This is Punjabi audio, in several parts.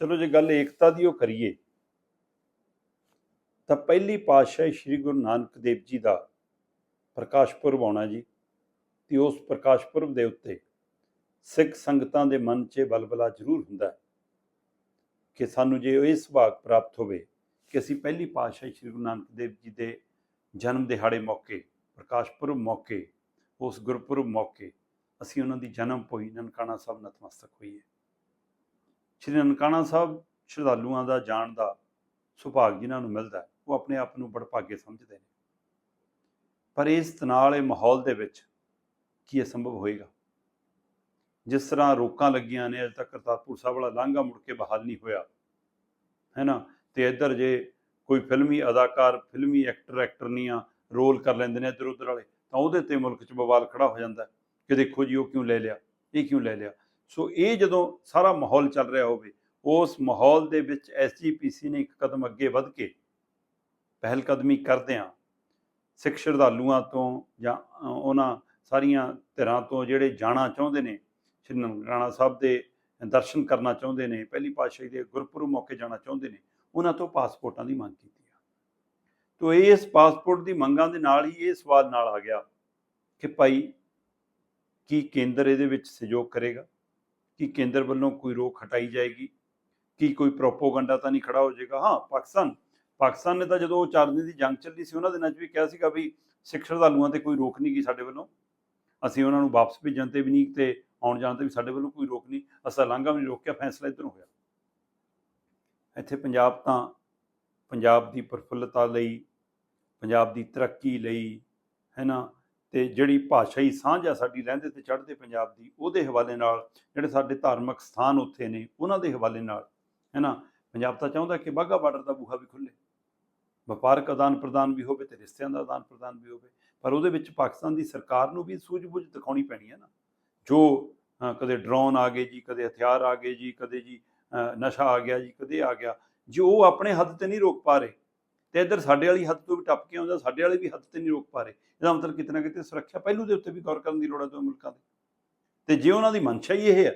ਚਲੋ ਜੇ ਗੱਲ ਏਕਤਾ ਦੀ ਉਹ ਕਰੀਏ, ਤਾਂ ਪਹਿਲੀ ਪਾਤਸ਼ਾਹੀ ਸ੍ਰੀ ਗੁਰੂ ਨਾਨਕ ਦੇਵ ਜੀ ਦਾ ਪ੍ਰਕਾਸ਼ ਪੁਰਬ ਆਉਣਾ ਜੀ, ਤੇ ਉਸ ਪ੍ਰਕਾਸ਼ ਪੁਰਬ ਦੇ ਉੱਤੇ ਸਿੱਖ ਸੰਗਤਾਂ ਦੇ ਮਨ 'ਚ ਬਲਬਲਾ ਜ਼ਰੂਰ ਹੁੰਦਾ ਕਿ ਸਾਨੂੰ ਜੇ ਇਹ ਸੁਭਾਗ ਪ੍ਰਾਪਤ ਹੋਵੇ ਕਿ ਅਸੀਂ ਪਹਿਲੀ ਪਾਤਸ਼ਾਹੀ ਸ੍ਰੀ ਗੁਰੂ ਨਾਨਕ ਦੇਵ ਜੀ ਦੇ ਜਨਮ ਦਿਹਾੜੇ ਮੌਕੇ, ਪ੍ਰਕਾਸ਼ ਪੁਰਬ ਮੌਕੇ, ਉਸ ਗੁਰਪੁਰਬ ਮੌਕੇ ਅਸੀਂ ਉਹਨਾਂ ਦੀ ਜਨਮ ਭੋਈ ਨਨਕਾਣਾ ਸਾਹਿਬ ਨਤਮਸਤਕ ਹੋਈਏ। ਸ਼੍ਰੀ ਨਨਕਾਣਾ ਸਾਹਿਬ ਸ਼ਰਧਾਲੂਆਂ ਦਾ ਜਾਣ ਦਾ ਸੁਭਾਗ ਜਿਨ੍ਹਾਂ ਨੂੰ ਮਿਲਦਾ ਉਹ ਆਪਣੇ ਆਪ ਨੂੰ ਬੜਭਾਗੇ ਸਮਝਦੇ ਨੇ। ਪਰ ਇਸ ਤਣਾਅ ਵਾਲੇ ਮਾਹੌਲ ਦੇ ਵਿੱਚ ਕੀ ਇਹ ਸੰਭਵ ਹੋਏਗਾ? ਜਿਸ ਤਰ੍ਹਾਂ ਰੋਕਾਂ ਲੱਗੀਆਂ ਨੇ, ਅਜੇ ਤੱਕ ਕਰਤਾਰਪੁਰ ਸਾਹਿਬ ਵਾਲਾ ਲਾਂਘਾ ਮੁੜ ਕੇ ਬਹਾਲ ਨਹੀਂ ਹੋਇਆ, ਹੈ ਨਾ? ਤੇ ਇੱਧਰ ਜੇ ਕੋਈ ਫਿਲਮੀ ਅਦਾਕਾਰ, ਫਿਲਮੀ ਐਕਟਰ, ਐਕਟਰਨੀਆਂ ਰੋਲ ਕਰ ਲੈਂਦੇ ਨੇ ਇੱਧਰ ਉੱਧਰ ਵਾਲੇ, ਤਾਂ ਉਹਦੇ ਤੇ ਮੁਲਕ 'ਚ ਬਵਾਲ ਖੜਾ ਹੋ ਜਾਂਦਾ ਕਿ ਦੇਖੋ ਜੀ, ਉਹ ਕਿਉਂ ਲੈ ਲਿਆ, ਇਹ ਕਿਉਂ ਲੈ ਲਿਆ? ਸੋ ਇਹ ਜਦੋਂ ਸਾਰਾ ਮਾਹੌਲ ਚੱਲ ਰਿਹਾ ਹੋਵੇ, ਉਸ ਮਾਹੌਲ ਦੇ ਵਿੱਚ ਐਸਜੀਪੀਸੀ ਨੇ ਇੱਕ ਕਦਮ ਅੱਗੇ ਵੱਧ ਕੇ ਪਹਿਲ ਕਦਮੀ ਕਰਦਿਆਂ ਸਿੱਖ ਸ਼ਰਧਾਲੂਆਂ ਤੋਂ ਜਾਂ ਉਹਨਾਂ ਸਾਰੀਆਂ ਧਿਰਾਂ ਤੋਂ ਜਿਹੜੇ ਜਾਣਾ ਚਾਹੁੰਦੇ ਨੇ, ਸ਼੍ਰੀ ਨਨਕਾਣਾ ਸਾਹਿਬ ਦੇ ਦਰਸ਼ਨ ਕਰਨਾ ਚਾਹੁੰਦੇ ਨੇ, ਪਹਿਲੀ ਪਾਤਸ਼ਾਹੀ ਦੇ ਗੁਰਪੁਰਬ ਮੌਕੇ ਜਾਣਾ ਚਾਹੁੰਦੇ ਨੇ, ਉਹਨਾਂ ਤੋਂ ਪਾਸਪੋਰਟਾਂ ਦੀ ਮੰਗ ਕੀਤੀ ਆ। ਤੋ ਇਸ ਪਾਸਪੋਰਟ ਦੀ ਮੰਗਾਂ ਦੇ ਨਾਲ ਹੀ ਇਹ ਸਵਾਲ ਨਾਲ ਆ ਗਿਆ ਕਿ ਭਾਈ ਕੀ ਕੇਂਦਰ ਇਹਦੇ ਵਿੱਚ ਸਹਿਯੋਗ ਕਰੇਗਾ? ਕਿ ਕੇਂਦਰ ਵੱਲੋਂ ਕੋਈ ਰੋਕ ਹਟਾਈ ਜਾਏਗੀ? ਕੀ ਕੋਈ ਪ੍ਰੋਪੋਗੰਡਾ ਤਾਂ ਨਹੀਂ ਖੜਾ ਹੋ ਜਾਏਗਾ? ਹਾਂ, ਪਾਕਿਸਤਾਨ। ਪਾਕਿਸਤਾਨ ਨੇ ਤਾਂ ਜਦੋਂ ਉਹ ਚਾਰ ਦਿਨ ਦੀ ਜੰਗ ਚੱਲੀ ਸੀ, ਉਹਨਾਂ ਦਿਨਾਂ 'ਚ ਵੀ ਕਿਹਾ ਸੀਗਾ ਵੀ ਸਿੱਖ ਸ਼ਰਧਾਲੂਆਂ ਤੇ ਕੋਈ ਰੋਕ ਨਹੀਂ ਗਈ ਸਾਡੇ ਵੱਲੋਂ। ਅਸੀਂ ਉਹਨਾਂ ਨੂੰ ਵਾਪਸ ਭੇਜਣ ਤੇ ਵੀ ਨਹੀਂ ਤੇ ਆਉਣ ਜਾਣ ਤੇ ਵੀ ਸਾਡੇ ਵੱਲੋਂ ਕੋਈ ਰੋਕ ਨਹੀਂ। ਅਸਾਂ ਲਾਂਘਾ ਵੀ ਨਹੀਂ ਰੋਕਿਆ, ਫੈਸਲਾ ਇੱਧਰੋਂ ਹੋਇਆ। ਇੱਥੇ ਪੰਜਾਬ ਤਾਂ ਪੰਜਾਬ ਦੀ ਪ੍ਰਫੁੱਲਤਾ ਲਈ, ਪੰਜਾਬ ਦੀ ਤਰੱਕੀ ਲਈ, ਹੈ ਨਾ? ਤੇ ਜਿਹੜੀ ਭਾਸ਼ਾਈ ਸਾਂਝ ਆ ਸਾਡੀ ਰਹਿੰਦੇ ਤੇ ਚੜ੍ਹਦੇ ਪੰਜਾਬ ਦੀ, ਉਹਦੇ ਹਵਾਲੇ ਨਾਲ ਜਿਹੜੇ ਸਾਡੇ ਧਾਰਮਿਕ ਸਥਾਨ ਉੱਥੇ ਨੇ, ਉਹਨਾਂ ਦੇ ਹਵਾਲੇ ਨਾਲ, ਹੈ ਨਾ? ਪੰਜਾਬ ਤਾਂ ਚਾਹੁੰਦਾ ਕਿ ਬਾਘਾ ਬਾਰਡਰ ਦਾ ਬੂਹਾ ਵੀ ਖੁੱਲੇ ਵਪਾਰਕ ਆਦਾਨ ਪ੍ਰਦਾਨ ਵੀ ਹੋਵੇ ਤੇ ਰਿਸ਼ਤਿਆਂ ਦਾ ਆਦਾਨ ਪ੍ਰਦਾਨ ਵੀ ਹੋਵੇ, ਪਰ ਉਹਦੇ ਵਿੱਚ ਪਾਕਿਸਤਾਨ ਦੀ ਸਰਕਾਰ ਨੂੰ ਵੀ ਸੂਝ-ਬੂਝ ਦਿਖਾਉਣੀ ਪੈਣੀ ਹੈ ਨਾ। ਜੋ ਕਦੇ ਡਰੋਨ ਆ ਗਏ ਜੀ, ਕਦੇ ਹਥਿਆਰ ਆ ਗਏ ਜੀ, ਕਦੇ ਜੀ ਨਸ਼ਾ ਆ ਗਿਆ ਜੀ, ਕਦੇ ਆ ਗਿਆ, ਜੋ ਉਹ ਆਪਣੇ ਹੱਦ ਤੇ ਨਹੀਂ ਰੋਕ ਪਾ ਰਹੇ ਤੇ ਇੱਧਰ ਸਾਡੇ ਵਾਲੀ ਹੱਦ ਤੋਂ ਵੀ ਟੱਪ ਕੇ ਆਉਂਦਾ, ਸਾਡੇ ਵਾਲੇ ਵੀ ਹੱਦ ਤੇ ਨਹੀਂ ਰੋਕ ਪਾ ਰਹੇ। ਇਹਦਾ ਮਤਲਬ ਕਿਤੇ ਨਾ ਕਿਤੇ ਸੁਰੱਖਿਆ ਪਹਿਲੂ ਦੇ ਉੱਤੇ ਵੀ ਗੌਰ ਕਰਨ ਦੀ ਲੋੜ ਹੈ ਦੋ ਮੁਲਕਾਂ ਦੇ। ਤੇ ਜੇ ਉਹਨਾਂ ਦੀ ਮਨਸ਼ਾ ਹੀ ਇਹ ਹੈ,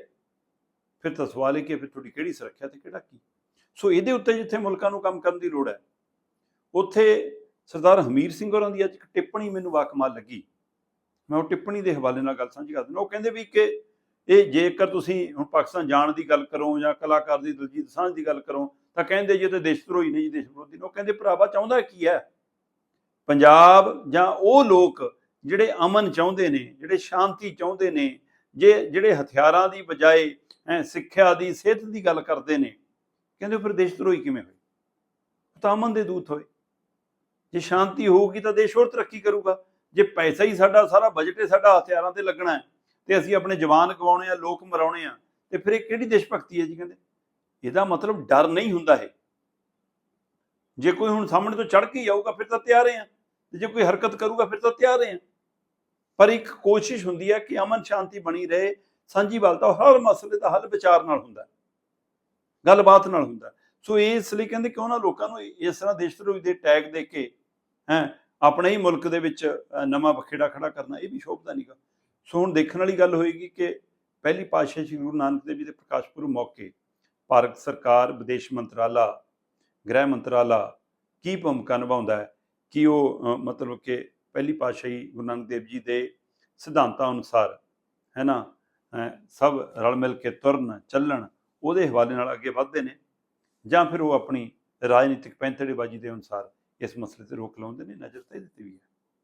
ਫਿਰ ਤਾਂ ਸਵਾਲ ਹੈ ਕਿ ਫਿਰ ਤੁਹਾਡੀ ਕਿਹੜੀ ਸੁਰੱਖਿਆ ਤੇ ਕਿਹੜਾ ਕੀ? ਸੋ ਇਹਦੇ ਉੱਤੇ ਜਿੱਥੇ ਮੁਲਕਾਂ ਨੂੰ ਕੰਮ ਕਰਨ ਦੀ ਲੋੜ ਹੈ, ਉੱਥੇ ਸਰਦਾਰ ਹਮੀਰ ਸਿੰਘ ਹੋਰਾਂ ਦੀ ਅੱਜ ਇੱਕ ਟਿੱਪਣੀ ਮੈਨੂੰ ਵਾਕਮਾਲ ਲੱਗੀ। ਮੈਂ ਉਹ ਟਿੱਪਣੀ ਦੇ ਹਵਾਲੇ ਨਾਲ ਗੱਲ ਸਾਂਝੀ ਕਰ ਦਿੰਦਾ ਉਹ ਕਹਿੰਦੇ ਵੀ ਕਿ ਇਹ ਜੇਕਰ ਤੁਸੀਂ ਹੁਣ ਪਾਕਿਸਤਾਨ ਜਾਣ ਦੀ ਗੱਲ ਕਰੋ ਜਾਂ ਕਲਾਕਾਰ ਦੀ ਦਲਜੀਤ ਸਾਂਝ ਦੀ ਗੱਲ ਕਰੋ ਤਾਂ ਕਹਿੰਦੇ ਜੀ ਇਹ ਤੇ ਦੇਸ਼ ਧਰੋਹੀ ਨੇ ਜੀ, ਦੇਸ਼ ਵਿਰੋਧੀ ਨੇ। ਉਹ ਕਹਿੰਦੇ, ਭਰਾਵਾ, ਚਾਹੁੰਦਾ ਕੀ ਹੈ? ਪੰਜਾਬ ਜਾਂ ਉਹ ਲੋਕ ਜਿਹੜੇ ਅਮਨ ਚਾਹੁੰਦੇ ਨੇ, ਜਿਹੜੇ ਸ਼ਾਂਤੀ ਚਾਹੁੰਦੇ ਨੇ, ਜੇ ਜਿਹੜੇ ਹਥਿਆਰਾਂ ਦੀ ਬਜਾਏ ਸਿੱਖਿਆ ਦੀ, ਸਿਹਤ ਦੀ ਗੱਲ ਕਰਦੇ ਨੇ, ਕਹਿੰਦੇ ਫਿਰ ਦੇਸ਼ ਧਰੋਹੀ ਕਿਵੇਂ ਹੋਈ ਤਾਂ ਅਮਨ ਦੇ ਦੂਤ ਹੋਏ। ਜੇ ਸ਼ਾਂਤੀ ਹੋਊਗੀ ਤਾਂ ਦੇਸ਼ ਹੋਰ ਤਰੱਕੀ ਕਰੂਗਾ। ਜੇ ਪੈਸਾ ਹੀ ਸਾਡਾ, ਸਾਰਾ ਬਜਟ ਹੀ ਸਾਡਾ ਹਥਿਆਰਾਂ ਤੇ ਲੱਗਣਾ ਹੈ, ਤੇ ਅਸੀਂ ਆਪਣੇ ਜਵਾਨ ਗਵਾਉਣੇ ਆ, ਲੋਕ ਮਰਾਉਣੇ ਆ, ਤੇ ਫਿਰ ਇਹ ਕਿਹੜੀ ਦੇਸ਼ ਭਗਤੀ ਹੈ ਜੀ, ਕਹਿੰਦੇ? ਇਹਦਾ ਮਤਲਬ ਡਰ ਨਹੀਂ ਹੁੰਦਾ ਹੈ ਜੇ ਕੋਈ ਹੁਣ ਸਾਹਮਣੇ ਤੋਂ ਚੜ ਕੇ ਹੀ ਆਊਗਾ, ਫਿਰ ਤਾਂ ਤਿਆਰ ਹਾਂ ਤੇ ਜੇ ਕੋਈ ਹਰਕਤ ਕਰੂਗਾ, ਫਿਰ ਤਾਂ ਤਿਆਰ ਹਾਂ ਪਰ ਇੱਕ ਕੋਸ਼ਿਸ਼ ਹੁੰਦੀ ਹੈ ਕਿ ਅਮਨ ਸ਼ਾਂਤੀ ਬਣੀ ਰਹੇ, ਸਾਂਝੀ ਸਾਂਝੀਵਾਲਤਾ ਹਰ ਮਸਲੇ ਦਾ ਹੱਲ ਵਿਚਾਰ ਨਾਲ ਹੁੰਦਾ ਗੱਲਬਾਤ ਨਾਲ ਹੁੰਦਾ ਹੈ। ਸੋ ਇਸ ਲਈ ਕਹਿੰਦੇ ਕਿ ਉਹਨਾਂ ਲੋਕਾਂ ਨੂੰ ਇਸ ਤਰ੍ਹਾਂ ਦੇਸ਼ ਧਰੋਹੀ ਦੇ ਟੈਗ ਦੇ ਕੇ, ਹੈ, ਆਪਣੇ ਹੀ ਮੁਲਕ ਦੇ ਵਿੱਚ ਨਵਾਂ ਬਖੇੜਾ ਖੜਾ ਕਰਨਾ, ਇਹ ਵੀ ਸ਼ੋਭਦਾ ਨਹੀਂਗਾ ਸੋ ਹੁਣ ਦੇਖਣ ਵਾਲੀ ਗੱਲ ਹੋਏਗੀ ਕਿ ਪਹਿਲੀ ਪਾਤਸ਼ਾਹੀ ਸ੍ਰੀ ਗੁਰੂ ਨਾਨਕ ਦੇਵ ਜੀ ਦੇ ਪ੍ਰਕਾਸ਼ ਪੁਰਬ ਮੌਕੇ ਭਾਰਤ ਸਰਕਾਰ, ਵਿਦੇਸ਼ ਮੰਤਰਾਲਾ, ਗ੍ਰਹਿ ਮੰਤਰਾਲਾ ਕੀ ਭੂਮਿਕਾ ਨਿਭਾਉਂਦਾ ਹੈ? ਕਿ ਉਹ ਮਤਲਬ ਕਿ ਪਹਿਲੀ ਪਾਤਸ਼ਾਹੀ ਗੁਰੂ ਨਾਨਕ ਦੇਵ ਜੀ ਦੇ ਸਿਧਾਂਤਾਂ ਅਨੁਸਾਰ, ਹੈ ਨਾ ਸਭ ਰਲ ਮਿਲ ਕੇ ਤੁਰਨ, ਚੱਲਣ, ਉਹਦੇ ਹਵਾਲੇ ਨਾਲ ਅੱਗੇ ਵਧਦੇ ਨੇ? ਜਾਂ ਫਿਰ ਉਹ ਆਪਣੀ ਰਾਜਨੀਤਿਕ ਪੈਂਤੜੇਬਾਜ਼ੀ ਦੇ ਅਨੁਸਾਰ ਇਸ ਮਸਲੇ ਤੇ ਰੋਕ ਲਾਉਂਦੇ ਨੇ, ਨਜ਼ਰ ਤਾਂ ਦਿੱਤੀ ਵੀ ਹੈ?